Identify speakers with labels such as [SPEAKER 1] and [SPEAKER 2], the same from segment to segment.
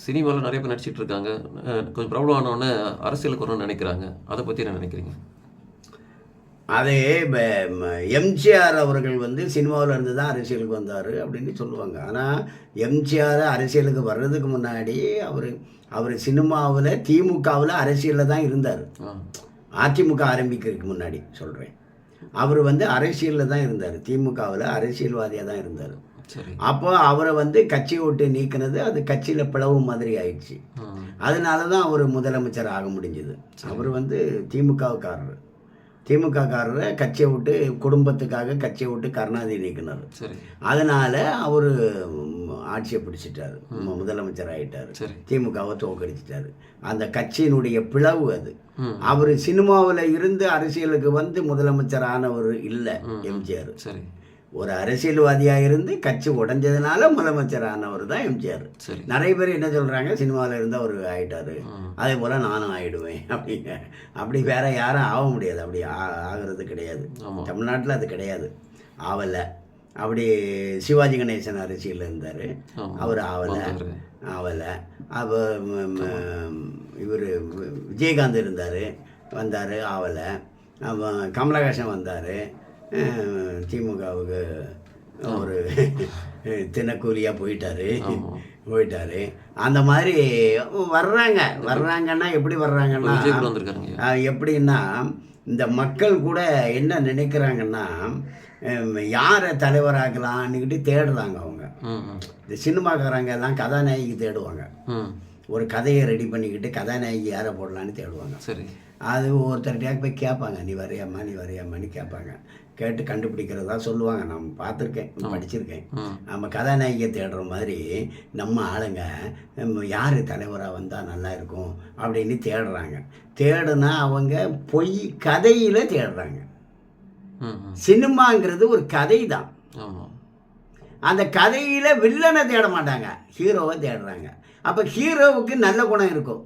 [SPEAKER 1] சினிமாவில் நிறைய பேர் நடிச்சிட்டு இருக்காங்க. கொஞ்சம் பிரபலம் ஆனவுடனே அரசியலுக்கு வரணும்னு நினைக்கிறாங்க. அதை பற்றி என்ன நினைக்கிறீங்க?
[SPEAKER 2] அது எம்ஜிஆர் அவர்கள் வந்து சினிமாவில் இருந்து தான் அரசியலுக்கு வந்தார் அப்படின்னு சொல்லுவாங்க. ஆனால் எம்ஜிஆர் அரசியலுக்கு வர்றதுக்கு முன்னாடி அவர் அவர் சினிமாவில் திமுகவில் அரசியலில் தான் இருந்தார். அதிமுக ஆரம்பிக்கிறதுக்கு முன்னாடி சொல்கிறேன் அவர் வந்து அரசியலில் தான் இருந்தார். திமுகவில் அரசியல்வாதியாக தான் இருந்தார். அப்போ அவரை வந்து கட்சியை விட்டு நீக்கினது அது கட்சியில் பிளவு மாதிரி ஆயிடுச்சு. அதனால தான் அவர் முதலமைச்சர் ஆக முடிஞ்சது. அவர் வந்து திமுகவுக்காரர். திமுககாரரை கட்சியை விட்டு குடும்பத்துக்காக கட்சியை விட்டு கருணாநிதி நீக்கினார்.
[SPEAKER 1] சரி.
[SPEAKER 2] அதனால அவர் ஆட்சியை பிடிச்சிட்டாரு. முதலமைச்சர் ஆயிட்டாரு.
[SPEAKER 1] சரி.
[SPEAKER 2] திமுகவை தோக்கடிச்சிட்டாரு. அந்த கட்சியினுடைய பிளவு அது. அவர் சினிமாவில் இருந்து அரசியலுக்கு வந்து முதலமைச்சர் ஆனவர் இல்லை எம்ஜிஆர்.
[SPEAKER 1] சரி.
[SPEAKER 2] ஒரு அரசியல்வாதியாக இருந்து கட்சி உடைஞ்சதுனால முதலமைச்சர் ஆனவர் தான் எம்ஜிஆர். நிறைய பேர் என்ன சொல்கிறாங்க சினிமாவில் இருந்து அவர் ஆயிட்டாரு.
[SPEAKER 1] ம்
[SPEAKER 2] அதே போல் நானும் ஆயிடுவேன் அப்படிங்க அப்படி வேற யாரும் ஆக முடியாது. அப்படி ஆ- ஆகிறது கிடையாது. தமிழ்நாட்டில் அது கிடையாது. ஆவலை. அப்படி சிவாஜி கணேசன் அரசியலில் இருந்தார். அவர் ஆவலை. ஆவலை. அப்போ இவர் விஜயகாந்த் இருந்தார். வந்தார். ஆவலை. அப்போ கமலஹாசன் வந்தார். திமுகவுக்கு ஒரு தினக்கூலியாக போயிட்டாரு. போயிட்டாரு. அந்த மாதிரி வர்றாங்க. வர்றாங்கன்னா எப்படி வர்றாங்கன்னா எப்படின்னா இந்த மக்கள் கூட என்ன நினைக்கிறாங்கன்னா யாரை தலைவராக்கலான்னுக்கிட்டு தேடுறாங்க அவங்க. இந்த சினிமாக்காரங்க எல்லாம் கதாநாயகி தேடுவாங்க. ஒரு கதையை ரெடி பண்ணிக்கிட்டு கதாநாயகி யாரை போடலான்னு தேடுவாங்க.
[SPEAKER 1] சரி.
[SPEAKER 2] அது ஒருத்தர்கிட்டயா போய் கேட்பாங்க நீ வரையாம்மா நீ வரையாம்மான்னு கேட்பாங்க. கேட்டு கண்டுபிடிக்கிறதா சொல்லுவாங்க. நான் பார்த்துருக்கேன் படிச்சிருக்கேன். நம்ம கதாநாயகியை தேடுற மாதிரி நம்ம ஆளுங்க யார் தலைவராக வந்தால் நல்லா இருக்கும்? அப்படின்னு தேடுறாங்க. தேடுனா அவங்க பொய் கதையில் தேடுறாங்க. சினிமாங்கிறது ஒரு கதை தான் அந்த கதையில் வில்லனை தேட மாட்டாங்க. ஹீரோவை தேடுறாங்க. அப்போ ஹீரோவுக்கு நல்ல குணம் இருக்கும்.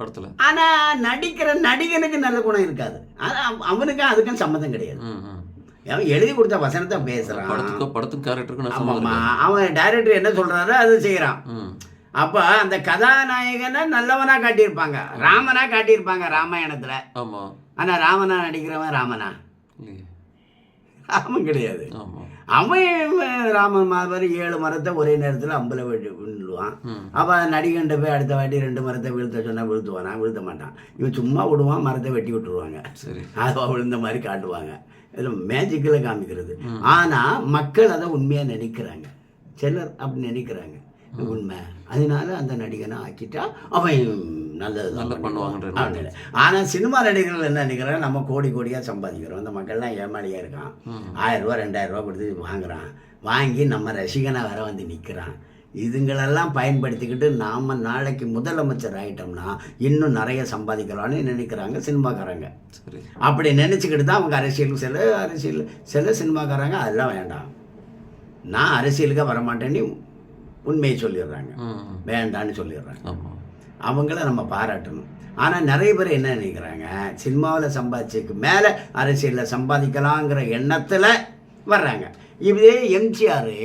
[SPEAKER 1] படத்தில்.
[SPEAKER 2] ஆனால் நடிக்கிற நடிகனுக்கு நல்ல குணம் இருக்காது. ஆனால் அவனுக்கு அதுக்கும் சம்மந்தம் கிடையாது. அவன் எழுதி கொடுத்த வசனத்தை பேசுகிறான்
[SPEAKER 1] நான்
[SPEAKER 2] ஆமாம்மா.
[SPEAKER 1] சம்மந்தம்
[SPEAKER 2] அவன் டைரக்டர் என்ன சொல்கிறாரோ அது செய்கிறான் அப்போ அந்த கதாநாயகனை நல்லவனா காட்டியிருப்பாங்க. ராமனா காட்டியிருப்பாங்க ராமாயணத்தில்.
[SPEAKER 1] ஆமாம்
[SPEAKER 2] ஆனால் ராமனா நடிக்கிறவன் ராமனா. அவன் கிடையாது. அவன் ராமன் மாதிரி ஏழு மரத்தை ஒரே நேரத்தில் அம்பல வெட்டி விழுவான் அப்போ நடிகண்ட போய் அடுத்த வாட்டி ரெண்டு மரத்தை வீழ்த்த சொன்னால் வீழ்த்துவானா? வீழ்த்த மாட்டான். இவன் சும்மா விடுவான் மரத்தை வெட்டி விட்டுருவாங்க.
[SPEAKER 1] சரி.
[SPEAKER 2] அது விழுந்த மாதிரி காட்டுவாங்க. இதில் மேஜிக்கில் காமிக்கிறது. ஆனால் மக்கள் அதை உண்மையாக நினைக்கிறாங்க. சிலர் அப்படி நினைக்கிறாங்க. உண்மை. அதனால அந்த நடிகனை ஆக்கிட்டா அவன் நல்லது
[SPEAKER 1] நல்லா பண்ணுவாங்கன்ற
[SPEAKER 2] ஆனால் சினிமா நடிகர்கள் என்ன நினைக்கிறாங்க? நம்ம கோடி கோடியாக சம்பாதிக்கிறோம். அந்த மக்கள்லாம் ஏமாளியாக இருக்கான். ஆயிரம் ரூபா ரெண்டாயிரம் ரூபா கொடுத்து வாங்குறான். வாங்கி நம்ம ரசிகனா வர வந்து நிற்கிறான் இதுங்களெல்லாம் பயன்படுத்திக்கிட்டு நாம் நாளைக்கு முதலமைச்சர் ஆயிட்டோம்னா இன்னும் நிறைய சம்பாதிக்கலாம்னு நினைக்கிறாங்க சினிமாக்காரங்க. அப்படி நினச்சிக்கிட்டு தான் அவங்க அரசியலுக்கு சில அரசியல் சில சினிமாக்காரங்க அதெல்லாம் வேண்டாம். நான் அரசியலுக்கு வரமாட்டேன்னு உண்மையை சொல்லிடுறாங்க. வேண்டான்னு சொல்லிடுறாங்க. அவங்கள நம்ம பாராட்டணும். ஆனால் நிறைய பேர் என்ன நினைக்கிறாங்க? சினிமாவில் சம்பாதிச்சதுக்கு மேலே அரசியலில் சம்பாதிக்கலாங்கிற எண்ணத்தில் வர்றாங்க. இதே எம்ஜிஆர்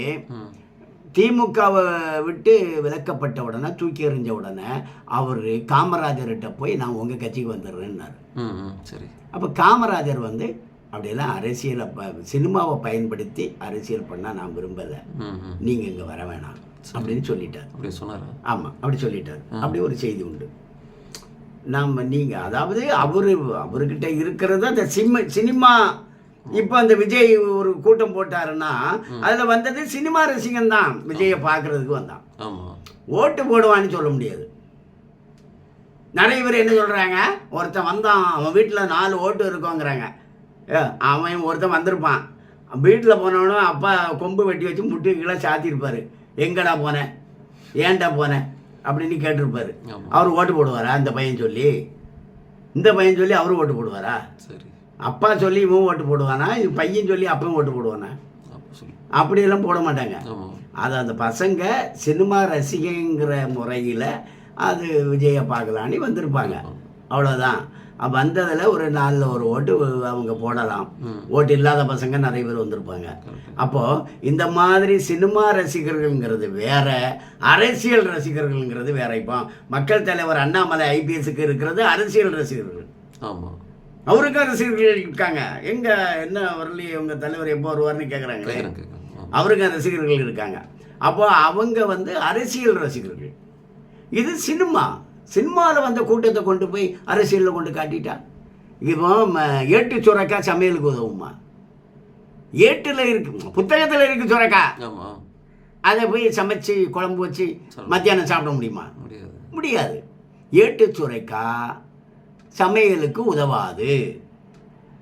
[SPEAKER 2] திமுகவை விட்டு விலக்கப்பட்ட உடனே தூக்கி எறிஞ்ச உடனே அவர் காமராஜர்கிட்ட போய் நான் உங்கள் கட்சிக்கு வந்துடுறேன்னாரு.
[SPEAKER 1] சரி.
[SPEAKER 2] அப்போ காமராஜர் வந்து அப்படியெல்லாம் அரசியலை சினிமாவை பயன்படுத்தி அரசியல் பண்ணால் நான் விரும்பலை. நீங்கள் இங்கே வர வேணாம். அப்படின்னு சொல்லிட்டார்.
[SPEAKER 1] அப்படியே சொன்னாரா?
[SPEAKER 2] ஆமாம் அப்படி சொல்லிட்டார். அப்படி ஒரு செய்தி உண்டு. நம்ம நீங்கள் அதாவது அவரு அவர்கிட்ட இருக்கிறது அந்த சிம்ம சினிமா இப்போ அந்த விஜய் ஒரு கூட்டம் போட்டாருன்னா அதில் வந்தது சினிமா ரசிகன் தான் விஜயை பார்க்கறதுக்கு வந்தான். ஓட்டு போடுவான்னு சொல்ல முடியாது. நிறைய பேர் என்ன சொல்கிறாங்க ஒருத்தன் வந்தான் அவன் வீட்டில் நாலு ஓட்டு இருக்கோங்கிறாங்க. அவன் ஒருத்தன் வந்திருப்பான். வீட்டில் போனவனும் அப்பா கொம்பு வெட்டி வச்சு முட்டு கீழே சாத்திருப்பாரு எங்கடா போனேன் ஏன்டா போனேன் அப்படின்னு கேட்டிருப்பாரு. அவர் ஓட்டு போடுவாரா? இந்த பையன் சொல்லி. இந்த பையன் சொல்லி அவரும் ஓட்டு போடுவாரா?
[SPEAKER 1] சரி.
[SPEAKER 2] அப்பா சொல்லி இவன் ஓட்டு போடுவானா? இது பையன் சொல்லி அப்பவும் ஓட்டு போடுவானா? அப்படியெல்லாம் போட மாட்டாங்க. அது அந்த பசங்க சினிமா ரசிகைங்கிற முறையில் அது விஜயை பார்க்கலான்னு வந்திருப்பாங்க. அவ்வளோதான் வந்ததில் ஒரு நாலில் ஒரு ஓட்டு அவங்க போடலாம். ஓட்டு இல்லாத பசங்க நிறைய பேர் வந்திருப்பாங்க. அப்போது இந்த மாதிரி சினிமா ரசிகர்கள்ங்கிறது வேற அரசியல் ரசிகர்கள்ங்கிறது வேற. இப்போ மக்கள் தலைவர் அண்ணாமலை ஐபிஎஸ்க்கு இருக்கிறது அரசியல் ரசிகர்கள்.
[SPEAKER 1] ஆமாம்
[SPEAKER 2] அவருக்கும் ரசிகர்கள் இருக்காங்க. எங்க என்ன வரலையே உங்க தலைவர் எப்போ வருவார்னு கேட்குறாங்களே அவருக்கும் ரசிகர்கள் இருக்காங்க. அப்போ அவங்க வந்து அரசியல் ரசிகர்கள். இது சினிமா. சினிமாவில் வந்த கூட்டத்தை கொண்டு போய் அரசியலில் கொண்டு காட்டிட்டா. இப்போ ம, ஏட்டு சுரக்கா சமையலுக்கு உதவுமா? ஏட்டில் இருக்கு புத்தகத்தில் இருக்கு சுரக்கா. அதை போய் சமைச்சு குழம்பு வச்சு மத்தியானம் சாப்பிட முடியுமா? முடியாது. ஏட்டு சுரைக்கா சமையலுக்கு உதவாது.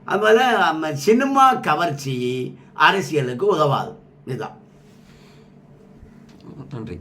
[SPEAKER 2] அதுபோல் நம்ம சினிமா கவர்ச்சி அரசியலுக்கு உதவாது. இதுதான்.
[SPEAKER 1] நன்றி.